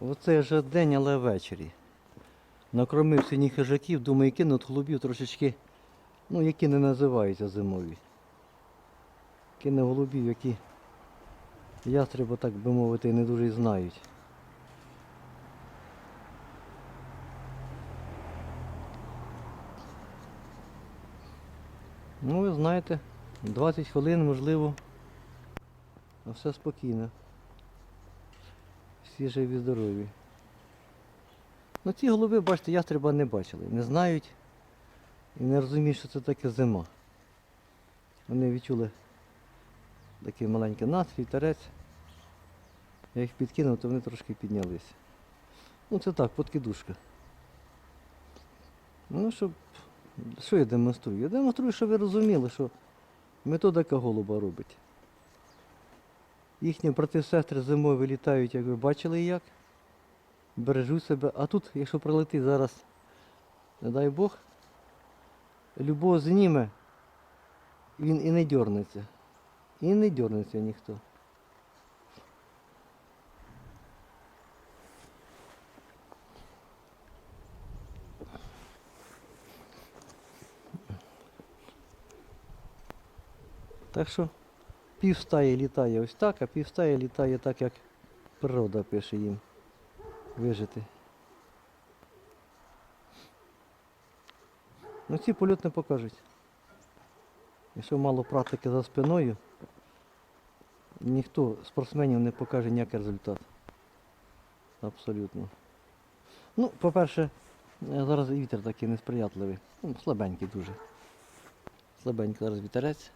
Оце вже день, але ввечері. Накромив синіх хижаків, думаю, кинуть голубів трошечки, ну, які не називаються зимові. Кине голубів, які ястреба, так би мовити, не дуже знають. Ну, ви знаєте, 20 хвилин, можливо, а все спокійно. Всі живі здорові. Ну ці голуби, бачите, ястреба не бачили, не знають і не розуміють, що це таке зима. Вони відчули такий маленький настрій, терець. Я їх підкинув, то вони трошки піднялися. Ну це так, подкидушка. Ну, щоб. Що я демонструю? Я демонструю, щоб ви розуміли, що методика голуба робить. Їхні брати-сестри зимою вилітають, як ви бачили як. Бережуть себе. А тут, якщо прилетить зараз, не дай Бог, любого зніме, він і не дернеться. І не дернеться ніхто. Так що пів стаї літає ось так, а пів стаї літає так, як природа пише їм вижити. Ну ці польот не покажуть. Якщо мало практики за спиною, ніхто спортсменів не покаже ніякий результат. Абсолютно. Ну, по-перше, е, зараз вітер такий несприятливий. Ну, слабенький дуже. Слабенький зараз вітерець.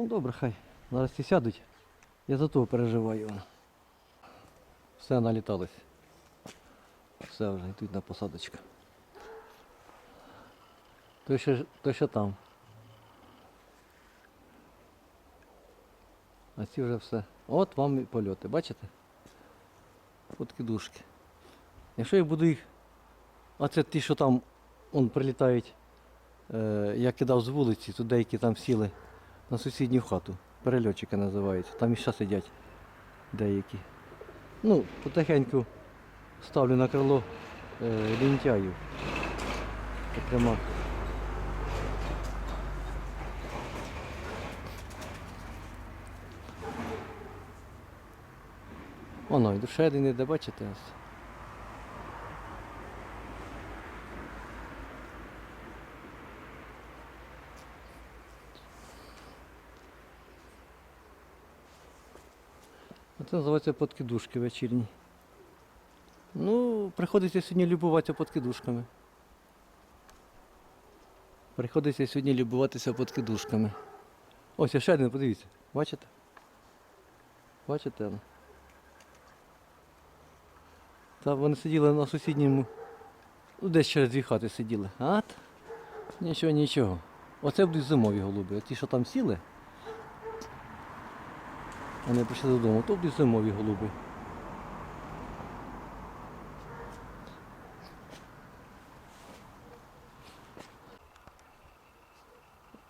Ну добре, хай. Зараз ці сядуть. Я за того переживаю. Все наліталось. Все вже йдуть на посадочку. То ще, то ще там. А ці вже все. От вам і польоти, бачите? От кидушки. Якщо я буду їх. А це ті, що там он прилітають, е, я кидав з вулиці, то деякі там сіли на сусідню хату. Перельотчики називаються. Там і ще сидять деякі. Ну, потихеньку ставлю на крило е, лінтяїв. Зокрема. Воно, і ще один іде, бачите ось. Це називається подкидушки вечірні. Ну, приходиться сьогодні любуватися подкидушками. Приходиться сьогодні любуватися подкидушками. Ось ще один, подивіться. Бачите? Бачите? Та вони сиділи на сусідньому, ну десь через дві хати сиділи. А? Нічого, нічого. Оце будуть зимові голуби. Ті, що там сіли, вони прийшли додому, то будуть зимові голуби.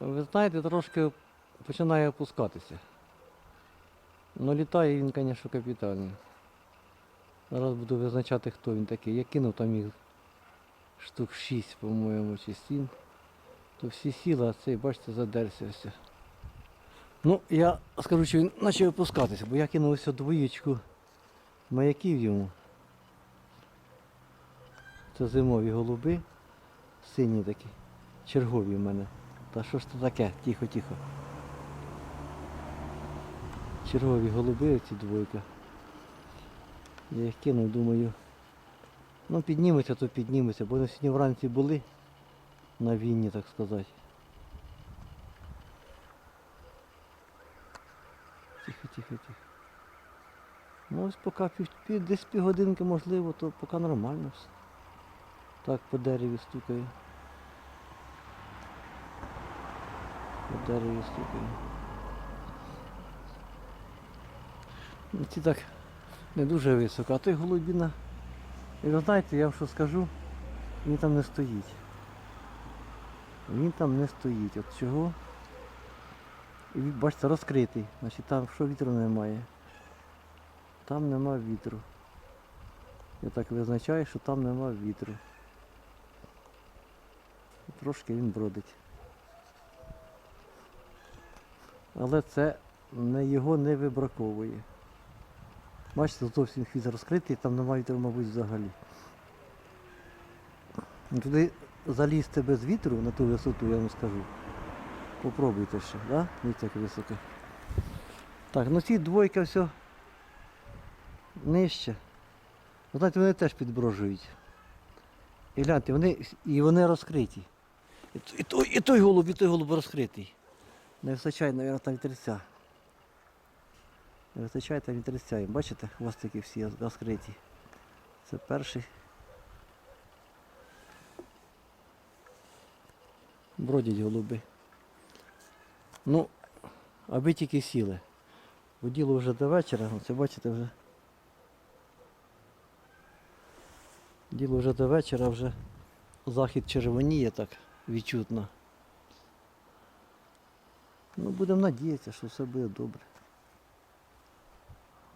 Ви знаєте, трошки починає опускатися. Ну літає він, звісно, капітально. Зараз буду визначати, хто він такий. Я кинув там їх штук 6, по-моєму, чи 7. То всі сіли, а цей, бачите, задерся. Ну, я скажу, що він почав опускатися, бо я кинув ось двоєчку маяків йому. Це зимові голуби, сині такі, чергові в мене. Та що ж це таке? Тихо, тихо. Чергові голуби ці двойка. Я їх кинув, думаю. Ну підніметься, то підніметься, бо вони сьогодні вранці були на війні, так сказати. Тихо. Ну ось поки пів, десь півгодинки можливо, то поки нормально все. Так по дереві стукає. По дереві стукає. Ну, Ці так не дуже високо, а той голубіна. І ви знаєте, я вам що скажу, він там не стоїть. Він там не стоїть. От чого? І бачите, розкритий. Значить там що вітру немає. Там нема вітру. Я так визначаю, що там нема вітру. Трошки він бродить. Але це не його не вибраковує. Бачите, зовсім хвіст розкритий, там немає вітру, мабуть, взагалі. Туди залізти без вітру на ту висоту, я вам скажу. Попробуйте ще, да? Дивіться, як високо. Так, ну ці двойка все нижче. Знаєте, вони теж підброжують. І гляньте, вони, і вони розкриті. І, і, той, і той голуб, і той голуб розкритий. Не вистачає, мабуть, там вітерця. Не вистачає там вітерця. Бачите, хвостики всі розкриті. Це перший. Бродять голуби. Ну, аби тільки сіли. Бо діло вже до вечора, це бачите вже. Діло вже до вечора, вже захід червоніє так відчутно. Ну, будемо надіятися, що все буде добре.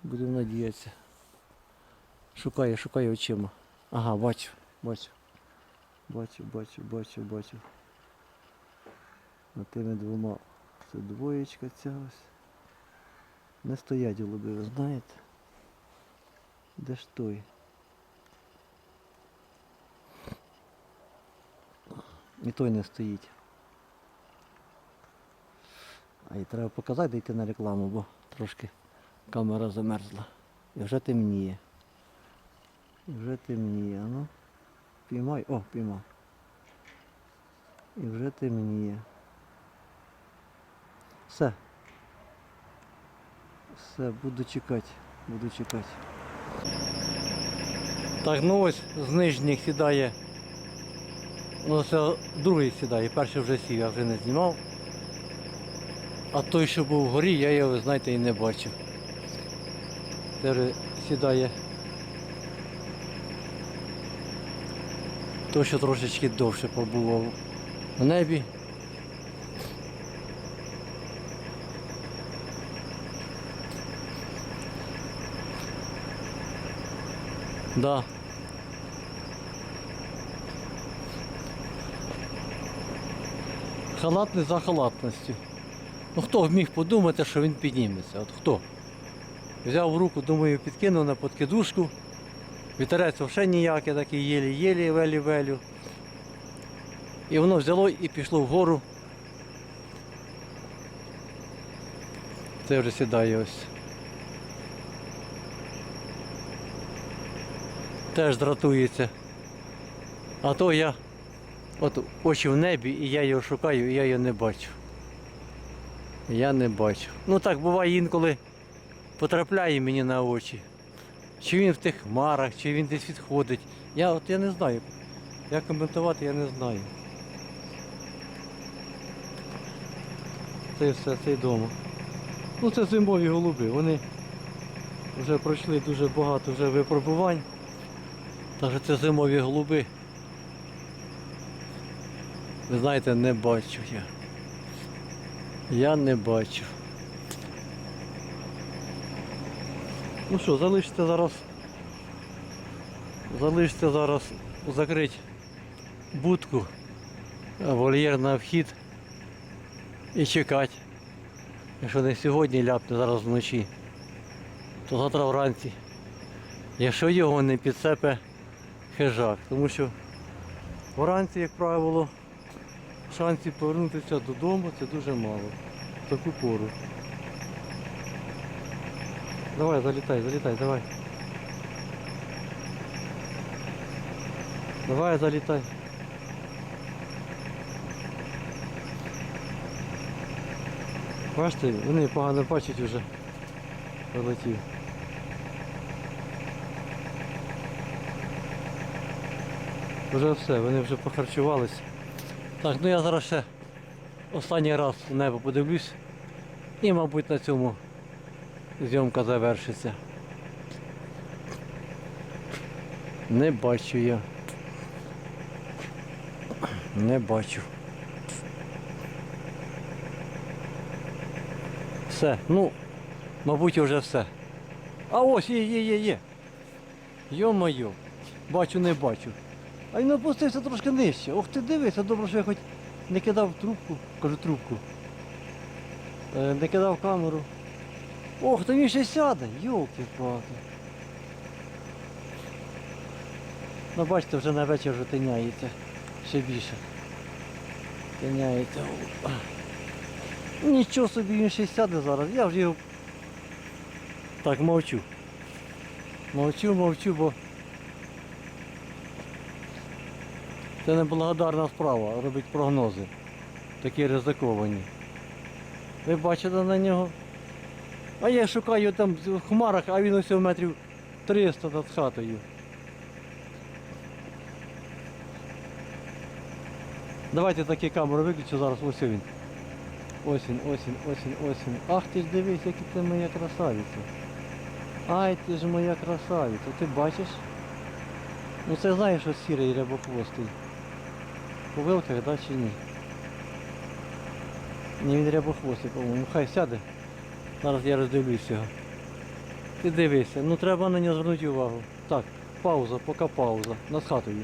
Будемо надіятися. Шукаю, шукаю очима. Ага, бачу, бачу. Бачу, бачу, бачу, бачу. На тими двома. Це двоєчка ця ось. Не стоять голуби, ви знаєте? Де ж той? І той не стоїть. А і треба показати, де йти на рекламу, бо трошки камера замерзла. І вже темніє. І вже темніє. Ну, піймай. О, піймав. І вже темніє. Все. Все, буду чекати. Буду чекати. Так, ну ось з нижніх сідає. Ну це другий сідає, перший вже сів, я вже не знімав. А той, що був вгорі, я його, знаєте, і не бачив. Вже сідає. Той, що трошечки довше побував в небі. Да. Халатний за халатністю. Ну хто міг подумати, що він підніметься? От хто? Взяв в руку, думаю, підкинув на подкидушку. Вітерець взагалі ніякий, такий єлі-єлі, велі-велю. І воно взяло і пішло вгору. Це вже сідає ось. Теж дратується. А то я от очі в небі і я його шукаю, і я його не бачу. Я не бачу. Ну так буває інколи потрапляє мені на очі. Чи він в тих хмарах, чи він десь відходить. Я от я не знаю. Як коментувати я не знаю. Це все, це вдома. Ну це зимові голуби. Вони вже пройшли дуже багато вже випробувань. Що це зимові голуби. Ви знаєте, не бачу я. Я не бачу. Ну що, залишиться зараз. Залишиться зараз закрити будку, вольєр на вхід і чекати. Якщо не сьогодні ляпне зараз вночі, то завтра вранці. Якщо його не підцепе хижак, тому що вранці, як правило, шансів повернутися додому це дуже мало. В таку пору. Давай, залітай, залітай, давай. Давай, залітай. Бачите, вони погано бачать вже. Прилетів. Вже все, вони вже похарчувались. Так, ну я зараз ще останній раз в небо подивлюсь. І, мабуть, на цьому зйомка завершиться. Не бачу я. Не бачу. Все, ну, мабуть, вже все. А ось є, є, є, є. Йо-моє, бачу, не бачу. А він опустився трошки нижче. Ох ти дивися, добре, що я хоч не кидав трубку, кажу трубку. Е, не кидав камеру. Ох, то він ще сяде, йолки-палки. Ну бачите, вже на вечір вже тиняється. Ще більше. Тиняється. Нічого собі він ще сяде зараз. Я вже його так мовчу. Мовчу, мовчу, бо це неблагодарна справа робити прогнози. Такі ризиковані. Ви бачите на нього? А я шукаю там в хмарах, а він ось метрів 300 над хатою. Давайте такі камеру виключу зараз, ось він. Ось він, ось він. Ах ти ж дивись, яка ти моя красавиця. Ай, ти ж моя красавиця, ти бачиш? Ну це знаєш, що сірий рябохвостий. Вилках, да, чи ні? Ні, він рябохвостий, по-моєму. Хай сяде. Зараз я роздивлюсь його. Ти дивися, ну треба на нього звернути увагу. Так, пауза, поки пауза. Над хатою.